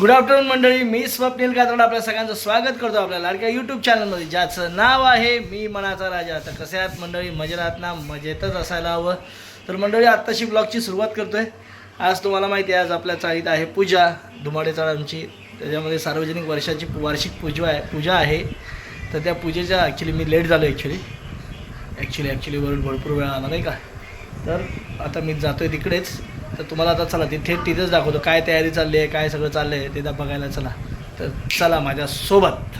Good afternoon मंडळी. मी स्वप्नील कातरड आपल्या सगळ्यांचं स्वागत करतो आपल्या लाडक्या यूट्यूब चॅनलमध्ये ज्याचं नाव आहे मी मनाचा राजा. तर कसे आहात मंडळी? मजेत आहात ना? मजेतच असायला हवं. तर मंडळी आत्ताशी ब्लॉगची सुरुवात करतोय. आज तुम्हाला माहिती आहे आज आपल्या चाळीत आहे पूजा. धुमाडे चाळांची त्याच्यामध्ये सार्वजनिक वर्षाची वार्षिक पूजा आहे पूजा आहे. तर त्या पूजेच्या ॲक्च्युली मी लेट झालो ॲक्च्युली ॲक्च्युली ॲक्च्युली वरून भरपूर वेळ आला नाही का? तर आता मी जातो आहे तिकडेच. तर तुम्हाला आता चला तिथे तिथेच दाखवतो काय तयारी चालली आहे काय सगळं चाललं आहे ते बघायला चला. तर चला माझ्यासोबत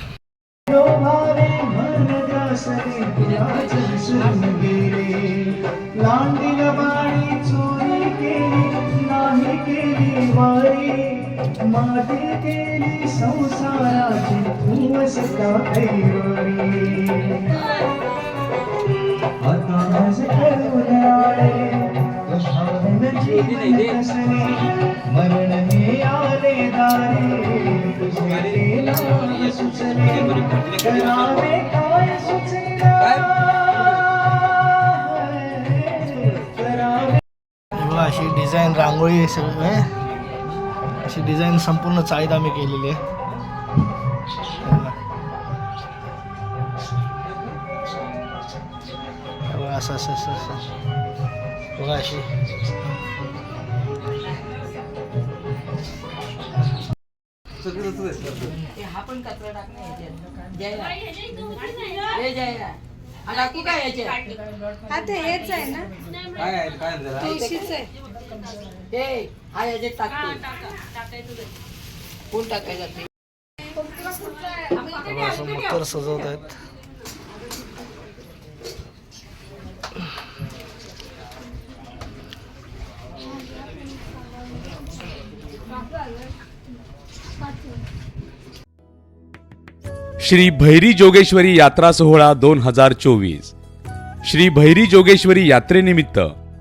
मरण हे आले हे बघा अशी डिझाईन रांगोळी सगळं. अशी डिझाईन संपूर्ण चाळीत आम्ही केलेली आहे. असं असं असं असं. बघा अशी. हा पण कचरा टाकणे जायला जायला टाकू काय याच्यात हा ते हेच आहे ना. तुळशीच आहे. हे हा याच्यात टाकते. कोण टाकायचं? ते मकर सजवत आहेत. श्री भैरी जोगेश्वरी यात्रा सोहळा दोन हजार चोवीस. श्री भैरी जोगेश्वरी यात्रेनिमित्त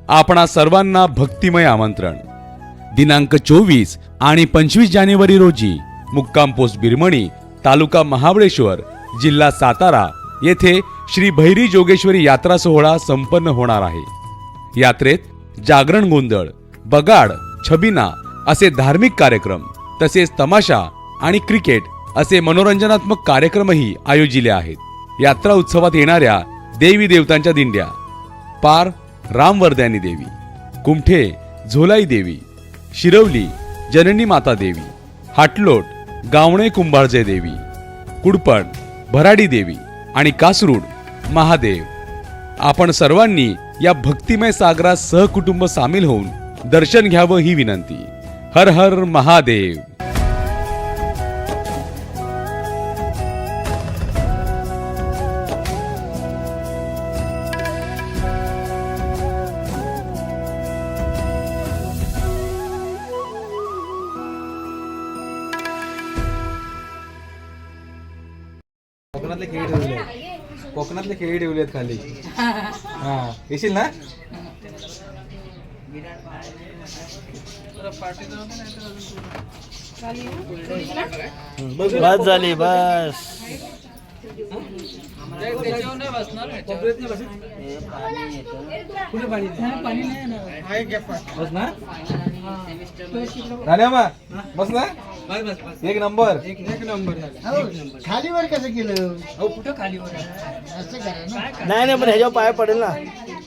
आपणा सर्वांना भक्तिमय आमंत्रण. दिनांक चोवीस आणि पंचवीस जानेवारी रोजी मुक्काम पोस्ट बिरमणी तालुका महाबळेश्वर जिल्हा सातारा येथे श्री भैरी जोगेश्वरी यात्रा सोहळा संपन्न होणार आहे. यात्रेत जागरण गोंधळ बगाड छबिना असे धार्मिक कार्यक्रम तसेच तमाशा आणि क्रिकेट असे मनोरंजनात्मक कार्यक्रमही आयोजिले आहेत. यात्रा उत्सवात येणाऱ्या देवी देवतांच्या दिंड्या पार रामवर्द्यानी देवी कुमठे झोलाई देवी शिरवली जननी माता देवी हाटलोट गावणे कुंभारजे देवी कुडपण भराडी देवी आणि कासरूड महादेव. आपण सर्वांनी या भक्तिमय सागरात सहकुटुंब सामील होऊन दर्शन घ्यावं ही विनंती. हर हर महादेव। कोकणातले खेळ ठेवले. आहेत. कोकणातले खेळ ठेवले आहेत खाली. हा येशील ना? बस झाली बस. बस ना बस ना? एक नंबर. एक नंबर खालीवर कसं केलं नाही नाही पण ह्याच्यावर पाय पडेल ना.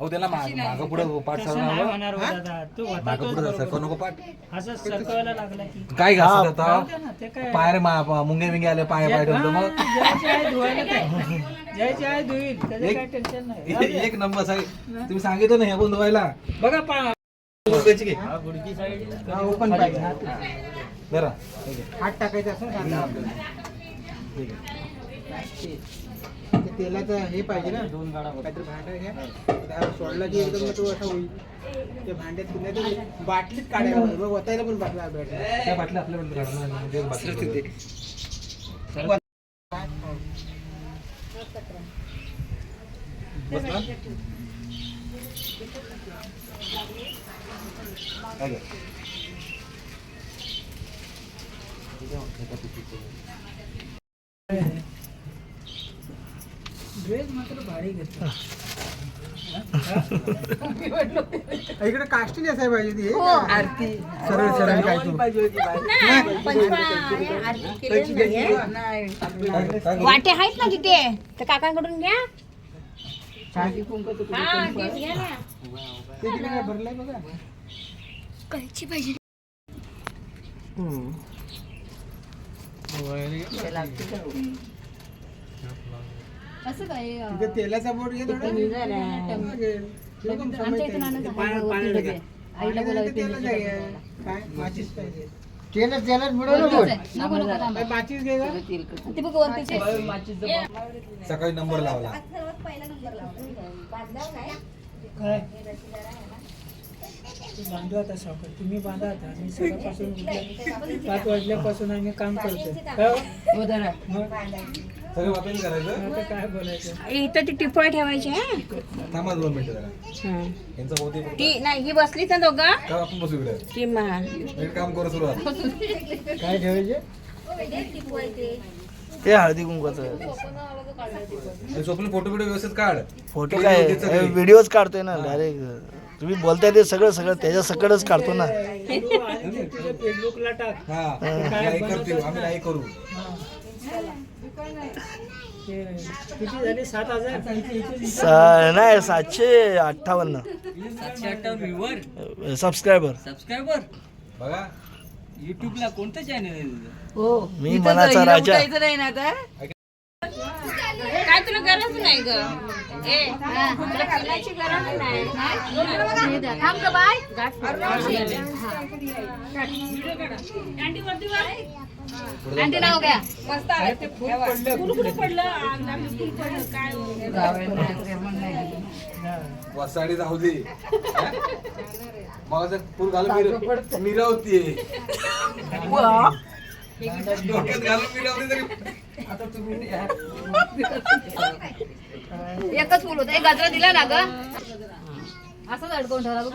हो त्याला माग पुढं पाठ सरकवणार माग पुढं सरकव नको पाठ? काय घासत आता पाय मुंगे बिंगे आले पाय पाय ठेवतो मग. एक- एक नंबर साहेब. तुम्ही सांगितलं ना हे कोण धुवायला. बघा घे. ओपन पाहिजे जरा. हात टाकायचा असं ठीक आहे. ते तेलाचं हे पाहिजे ना. दोन गाडा काहीतरी भांडा घ्या सोडला की एकदम तो असा होईल. ते भांड्यात नाही तर बाटलीत काढायला. मग ओतायला पण बाटला भेटेल त्या बाटल्या आपल्या पण काढून आण. दोन बाटल्या तिथे. बस ना? काय घे? ड्रेस मात्र भारी घेतला. इकडे काष्टी असायला पाहिजे ती हे? आरती. सरळ सरळ काय तू. वाटे आहेत ना तिथे? तर काकांकडून घ्या. हा भरलंय बघा. कळची पाहिजे? असं काय तिथे तेलाचा बोट घे थोडा लागेल. लोकं आमच्या इथून आणत समजतात. आहे, वरती डबे. आईला पाण्याचं बोलावं तिथे तेलच पिंडीचं आहे. डबे. काय माचीस पाहिजे तेलच तेलच वरतीच आहे. नको नको थांब. काय माचीस घे का ते बघ वरतीच आहे. सकाळी नंबर लावला बांधू आता सावकार तुम्ही बांधा आता आम्ही सकाळपासून उठल्या- पाच वाजल्यापासून आम्ही काम करतो काय हो? हो जरा. मग इथं ती टिपळ ठेवायची हा? थांबा दोन मिनिटं जरा. यांचं होते ती नाही ही बसलीच ना दोघं? ती काम करू सुरुवात. काय ठेवायचे? हे हळदी कुंकवाचं. स्वप्न फोटो बिटो व्यवस्थित काढ. फोटो काय? व्हिडिओज काढतोय ना डायरेक्ट तुम्ही बोलताय ते सगळं सगळं त्याच्या सकडच काढतो ना. तू फेसबुकला टाक. हा करू. ते किती झाले सात हजार सा- नाही सातशे अठ्ठावन्न सातशे अठ्ठावन्न सबस्क्रायबर सबस्क्रायबर बघा युट्यूबला कोणतं चॅनल आहे हो मी मनाचा राजा. नाही ना आता? नाही ग ए तुला करायची गरज नाही थांब ग बाय आंटी वरती वर आंटी नाव घ्या मस्त आलं. फुल कुठं पडलं अंगाला फुल पडलं काय? जावयाला नाही, म्हणून नाही. वसाडी जाऊ दे? मग पूर घालून मिरवतीये डोक्यात घालून मिरवते तरी एकच फुल होतं. एक गजरा दिला ना ग? असंच अडकवून ठेवला बघ.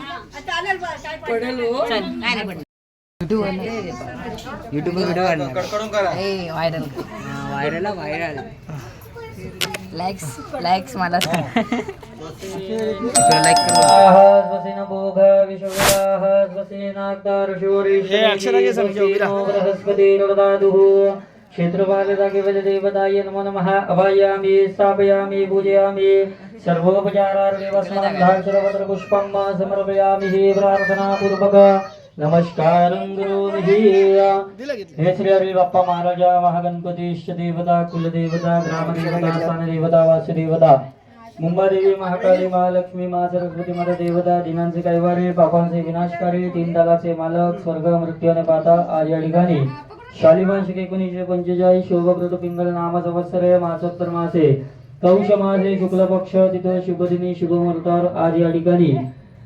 पडेल हो. चल काय नाही पडलं युट्यूब व्हिडिओ कडकडून करा viral viral viral likes likes मला लाईक हे अक्षरा घे समजा उभी राहा. क्षेत्रपाल जागेवल देवताय नमो नमः। अभयामि स्थापयामि पूजयामि। सर्वोपचारार्देवस्मन्धाक्षरपत्र पुष्पं समर्पयामि। प्रार्थनापूर्वक नमस्कारं हे श्री हरी बाप्पा महाराजा महागणपती देवता कुलदेवता ग्रामदेवता स्थानदेवता वासुदेवता मुंबादेवी महाकाली महालक्ष्मी महा सरस्वती माता देवता दिनांचे कैवारे पापांचे विनाशकारी तीन तालाचे मालक स्वर्ग मृत्यू आणि पाता आज या ठिकाणी शके एकोणीसशे पंचेचाळीस शोभकृत पिंगल नाम संवत्सरे मासोत्तर मासे. कौश मासे शुक्ल पक्ष तिथं शुभदिनी शुभमुहूर्तावर आज या ठिकाणी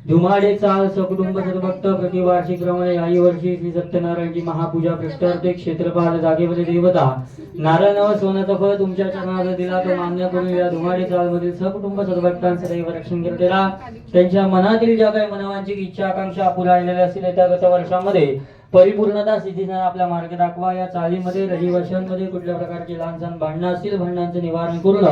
धुमाडे चाल सकुटुंब सद्भक्त प्रतिवार्षिक रमणे. याही वर्षी श्री सत्यनारायणची महापूजा प्रत्यर्थे क्षेत्रपाल जागेमध्ये देवता. नारायण व सोन्याचा फळ तुमच्या चरणात दिला. तो मान्य करून या धुमाडे चाल मधील सकुटुंब सद्भक्तांचं दैव रक्षण करतेला त्यांच्या मनातील ज्या काही मनवांची इच्छा आकांक्षा पुरायलेल्या असतील त्या गत वर्षामध्ये परिपूर्णता स्थितीनं आपल्या मार्ग दाखवा. या चालीमध्ये रहिवाशांमध्ये कुठल्या प्रकारचे लहान सहान भांडणं असतील भांडणांचं निवारण करून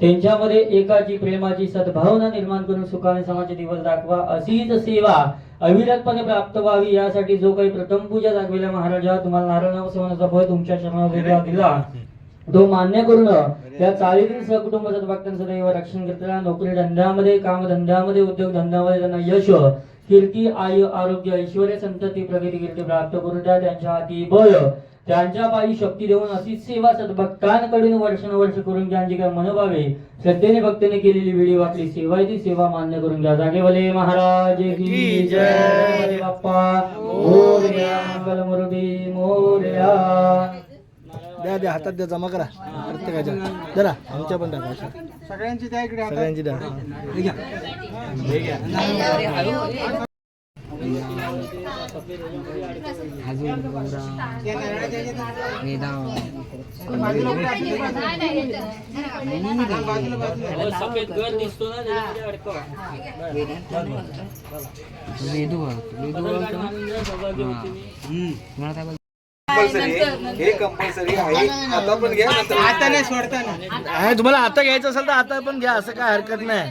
त्यांच्यामध्ये एकाची प्रेमाची सद्भावना निर्माण करून सुखाने समाजचे दिवस दाखवा. अशीच सेवा अविरतपणे प्राप्त व्हावी यासाठी जो काही प्रथम पूजा दाखविल्या महाराजा तुम्हाला नारायण सवनाचा फळ तुमच्या चरणावर दिला तो मान्य करून त्या चाळीतील सहकुटुंब सद्भक्तांचं दैव रक्षण करताना नोकरी धंद्यामध्ये कामधंद्यामध्ये उद्योग धंद्यामध्ये त्यांना यश कीर्ती आयु आरोग्य ऐश्वर संतती प्रगती कीर्ती प्राप्त करून द्या त्यांच्या हाती बळ त्यांच्या पायी शक्ती देऊन अशीच सेवा सद्भक्तांकडून वर्षानुवर्ष करून घ्या जी काय मनोभावे श्रद्धेने भक्तीने केलेली वेळी आपली सेवा ती सेवा मान्य करून घ्या. जागेवाले महाराज की जय बाप्पा. मोरया द्या द्या हातात द्या जमा करा. प्रत्येकाच्या. जरा आमच्या पण टाका. अशा. सगळ्यांची त्या इकडे. सगळ्यांची द्या. सफेद घर दिसतो ना वेदू वेदू काय हे कंपल्सरी आहे आता पण घ्या आता नाही सोडताना तुम्हाला आता घ्यायचं असेल तर आता पण घ्या असं काय हरकत नाही.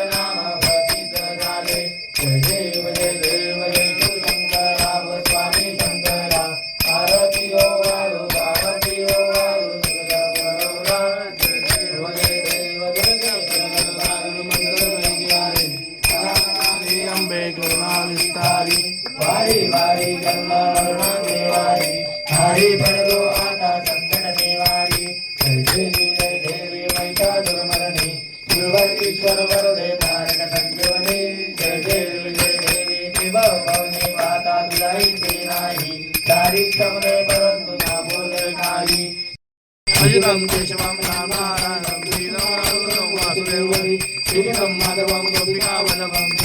पाणी प्यायला दे एक तांब्यावर दे. हे, इकडे पड. तिथं आहे का पाणी? समीक्षा बसले इकडे तांब्या आहे का तांब्या? नाही नाही म्हणायला लागली. हो, मग तुम्ही या चला. दे इकडे ए, रेशमा मावशी तुझी आई बाजू अजितं केशवं रामारायणं श्रीरामं वासुदेवं श्रीनं माधवं गोपिकावल्लभं जानकीनायकं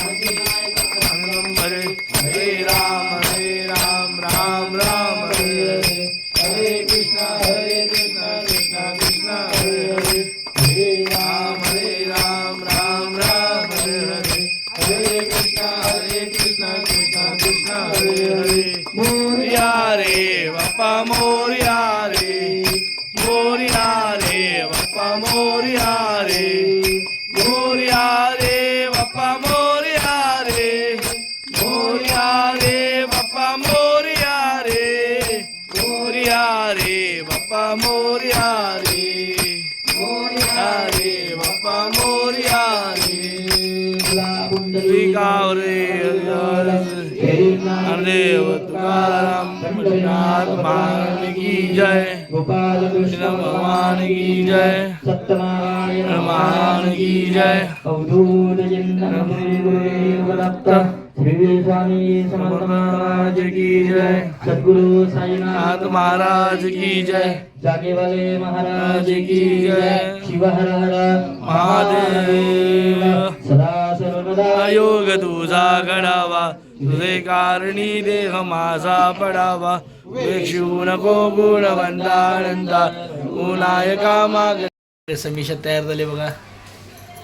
हरदेव तुकाराम पंढरीनाथ महाराज की जय। गोपाल कृष्ण भगवान की जय। सत्यनारायण भगवान की जय। अवधूत चिंतन श्री गुरुदेव दत्त। श्री स्वामी समर्थ महाराज की जय। सद्गुरु नाथ साईनाथ महाराज की जय। जागे वाले महाराज की जय। शिव हर हर महादेव। सदा सर्वदा योग तुझा घडावा तुझे कारणी देह माझा पडावा. वेक्षू नको गुणवंतानंदा उनायका माग समीक्षा तयार झाले बघा.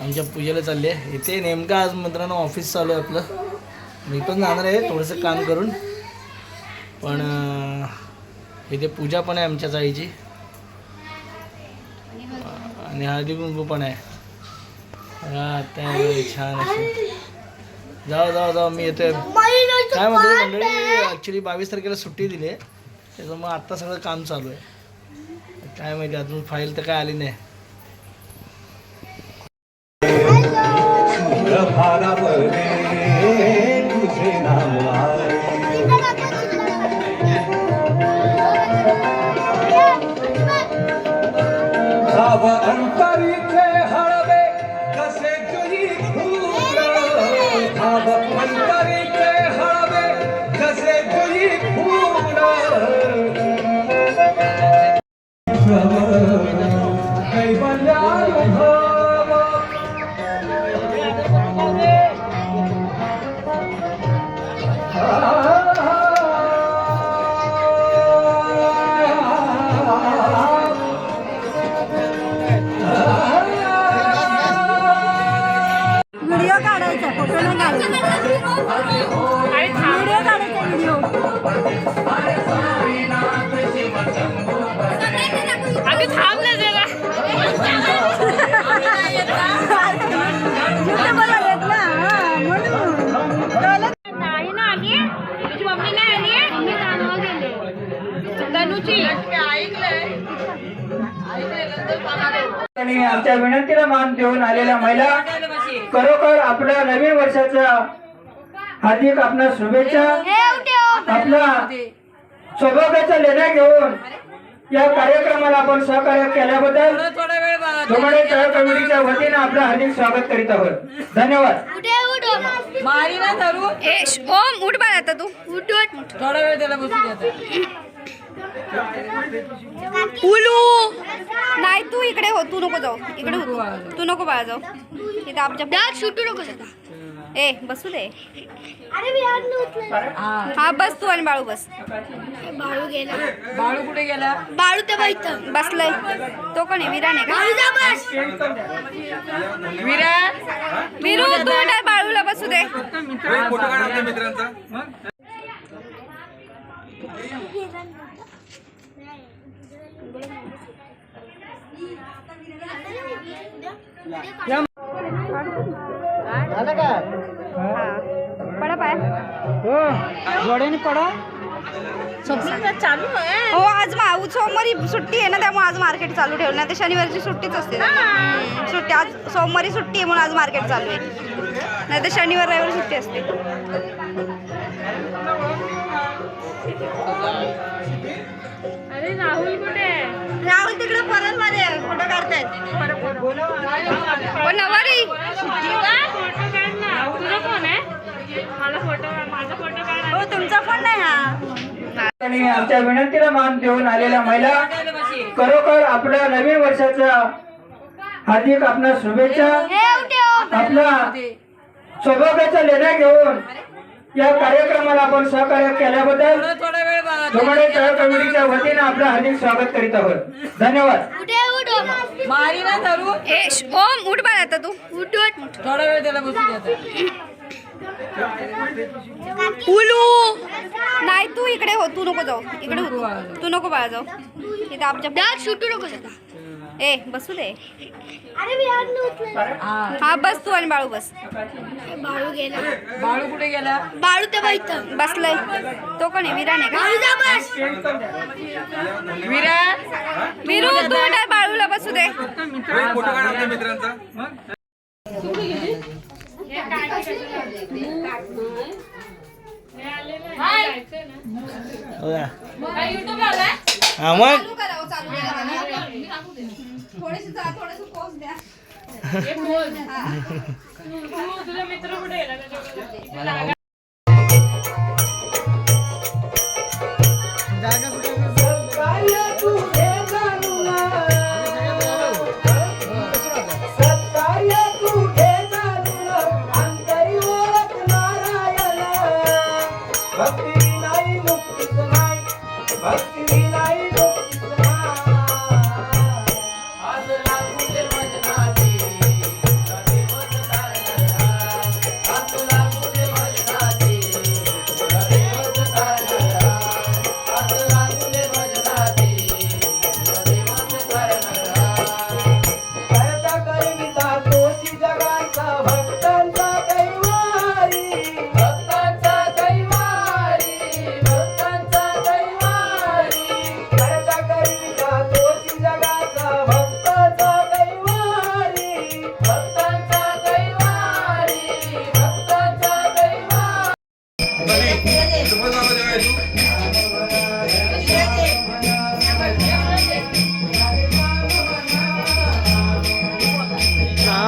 आमच्या पूजेला चालले इथे नेमकं आज मित्रांनो ऑफिस चालू आहे आपलं. मी पण जाणार आहे थोडंसं काम करून. पण इथे पूजा पण आहे आमच्या आईची आणि हळदी कुंकू पण आहे. छान अशी जाऊ जाऊ जाऊ मी येतोय. काय म्हणतो मंडळी? ॲक्च्युली बावीस तारखेला सुट्टी दिली. आहे त्याच्यामुळे आत्ता सगळं काम चालू आहे. काय माहिती अजून फाईल तर काय आली नाही. भाव अगं थांब ना जरा युट्यूबला येत ना हा, म्हणून कळलं? नाही ना आली. तुझी मम्मी नाही आली? मम्मी कामावर गेले. तनुची आणि आमच्या विनंतीला मान देऊन आलेल्या महिला खरोखर आपल्या नवीन वर्षाच्या हार्दिक आपल्या शुभेच्छा आपला सौभाग्याच्या लेण्या घेऊन या कार्यक्रमाला आपण सहकार्य केल्याबद्दल थोडा वेळ बघा दोघांनी तळ कमिटीच्या वतीने आपलं हार्दिक स्वागत करीत आहोत. धन्यवाद. मारी ना धरू. ओम उठ बाळा आता तू. उठ उठ. थोडा वेळ त्याला बसू द्या उलू. नाही तू इकडे हो तू नको जाऊ. इकडे हो. तू. नको बाळा जाऊ. इथं आमच्या सुटू नको ए बसू दे. हा. बस तू आणि बाळू बस. बाळू गेला. बाळू कुठे गेला? बाळू ते बाईचं बसलाय. तो कोण आहे? विरान आहे का? विराट विरू तू बाळूला बसू दे. मित्रांचा झालं का? हा. पडा पाय. हो जोड्याने पडा. हो आज मा सोमवारी सुट्टी आहे ना त्यामुळे आज मार्केट चालू ठेवलं नाही. तर शनिवारची सुट्टीच असते. सुट्टी आज सोमवारी सुट्टी आहे म्हणून आज मार्केट चालू आहे. नाही तर शनिवार रविवारी सुट्टी असते. राहुल तिकडे परत मध्ये फोटो काढतायत हो नवारी हो तुमचा फोन नाही हा. आणि आमच्या विनंतीला मान देऊन आलेल्या महिला खरोखर आपल्या नवीन वर्षाच्या हार्दिक आपल्या शुभेच्छा आपला सौभाग्याचा लेण्या घेऊन या कार्यक्रमाला आपण सहकार्य केल्याबद्दल थोडा वेळ बघा. जोगडे तळ कमिटीच्या वतीने आपलं हार्दिक स्वागत करीत आहोत. धन्यवाद. मारी ना धरू? ए श- ओम उठ बाळा आता तू. उठ उठ. थोडा वेळ त्याला बसू द्या उलू. नाही तू इकडे हो तू नको जाऊ. इकडे हो तू. तू नको बाळा जाऊ. इथं आमच्या सुटू नको ए बसू दे. हा. बस तू आणि बाळू बस. बाळू गेला. बाळू कुठे गेला? बाळू ते बाईचं. बसलाय. तो कोण आहे? विरान आहे बाळू का विराट विरू तू आणि बाळूला बसू दे. का? हा. मग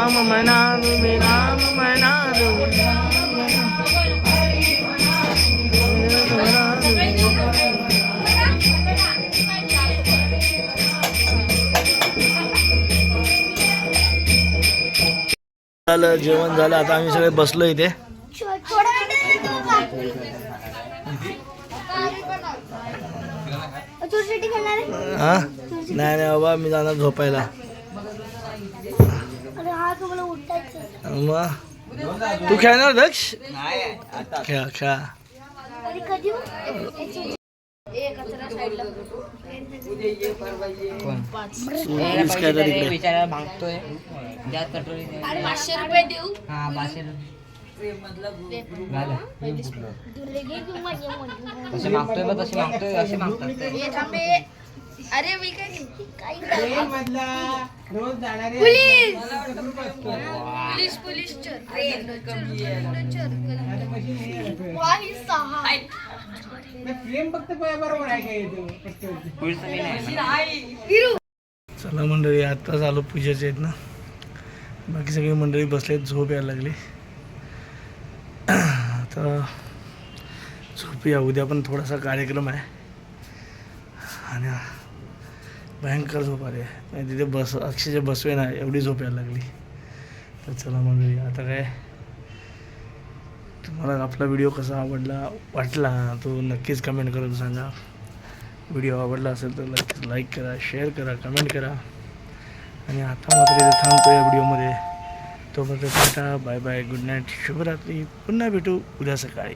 राम म्हणा तुम्ही राम म्हणा झालं जेवण झालं आता आम्ही सगळे बसलो इथे. हा? नाही नाही बाबा मी जाणार झोपायला. मग तू खेळणार दक्ष खेळा खेळा. बिचारा मागतोय द्या कटोरी पाचशे रुपये देऊ? हा बाशे तसे मागतोय बघ तसे मागतोय असे मागतात अरे मी काय ट्रेन मधला रोज जाणारे पोलीस! पोलीस सहा. फ्रेम फक्त बरोबर आहे काय चला मंडळी आत्ताच आलो पूजेचे आहेत ना. बाकी सगळी मंडळी बसलेत झोप यायला लागली. आता झोपूया. उद्या पण थोडासा कार्यक्रम आहे. आणि भयंकर झोप आली. आहे तिथे बस अक्षरशः बसवे ना एवढी झोप यायला लागली. तर चला मंडळी आता काय? तुम्हाला आपला व्हिडिओ कसा आवडला? वाटला? तो नक्कीच कमेंट करून सांगा. व्हिडिओ आवडला असेल तर नक्कीच लाईक करा शेअर करा कमेंट करा. आणि आता मात्र इथे थांबतो या व्हिडिओमध्ये तोपर्यंत tata bye bye good night शुभरात्री. पुन्हा भेटू उद्या सकाळी.